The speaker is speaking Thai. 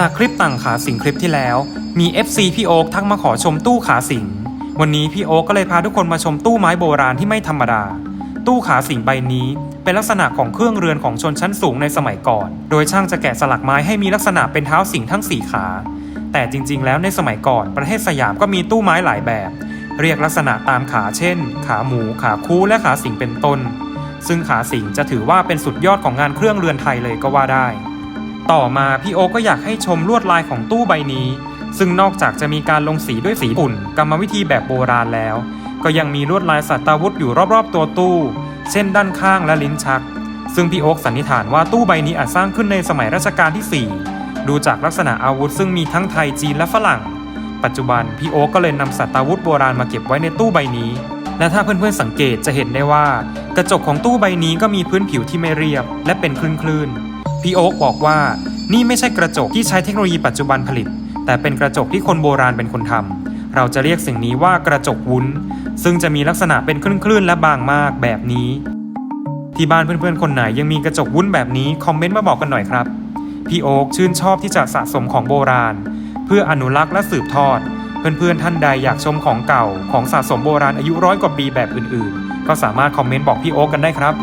จากคลิปต่างขาสิงคลิปที่แล้ว มี FC พี่โอ๊คทักมาขอชมตู้ขาสิง วันนี้พี่โอ๊คก็เลยพาทุกคนมาชมตู้ไม้โบราณที่ไม่ธรรมดา ตู้ขาสิงใบนี้เป็นลักษณะของเครื่องเรือนของชนชั้นสูงในสมัยก่อน โดยช่างจะแกะสลักไม้ให้มีลักษณะเป็นเท้าสิงทั้งสี่ขา แต่จริงๆ แล้วในสมัยก่อนประเทศสยามก็มีตู้ไม้หลายแบบ เรียกลักษณะตามขาเช่น ขาหมู ขาคู่และขาสิงเป็นต้น ซึ่งขาสิงจะถือว่าเป็นสุดยอดของงานเครื่องเรือนไทยเลยก็ว่าได้ ต่อมาพี่โอก็อยากให้ชมลวดลายของตู้ใบนี้ ซึ่งนอกจากจะมีการลงสีด้วยสีปุ่นกรรมวิธีแบบโบราณแล้ว ก็ยังมีลวดลายสัตว์วุธอยู่รอบๆ ตัวตู้ เช่นด้านข้างและลิ้นชัก ซึ่งพี่โอ๊คสันนิษฐานว่าตู้ใบนี้อาจสร้างขึ้นในสมัยรัชกาลที่ 4 ดูจากลักษณะอาวุธซึ่งมีทั้งไทยจีนและฝรั่ง ปัจจุบันพี่โอ๊คก็เลยนำสัตว์วุธโบราณมาเก็บไว้ในตู้ใบนี้ และถ้าเพื่อนๆสังเกตจะเห็นได้ว่า กระจกของตู้ใบนี้ก็มีพื้นผิวที่ไม่เรียบ และเป็นคลื่นๆ พี่โอ๊คบอกว่านี่ไม่ใช่กระจกที่ใช้เทคโนโลยีปัจจุบันผลิต แต่เป็นกระจกที่คนโบราณเป็นคนทำเราจะเรียกสิ่งนี้ว่ากระจกวุ้น ซึ่งจะมีลักษณะเป็นคลื่นๆและบางมากแบบนี้ ที่บ้านเพื่อนๆคนไหนยังมีกระจกวุ้นแบบนี้คอมเมนต์มาบอกกันหน่อยครับพี่โอ๊คชื่นชอบที่จะสะสมของโบราณ เพื่ออนุรักษ์และสืบทอด เพื่อนๆท่านใดอยากชมของเก่าของสะสมโบราณอายุร้อยกว่าปีแบบอื่นๆ ก็สามารถคอมเมนต์บอกพี่โอ๊คกันได้ครับ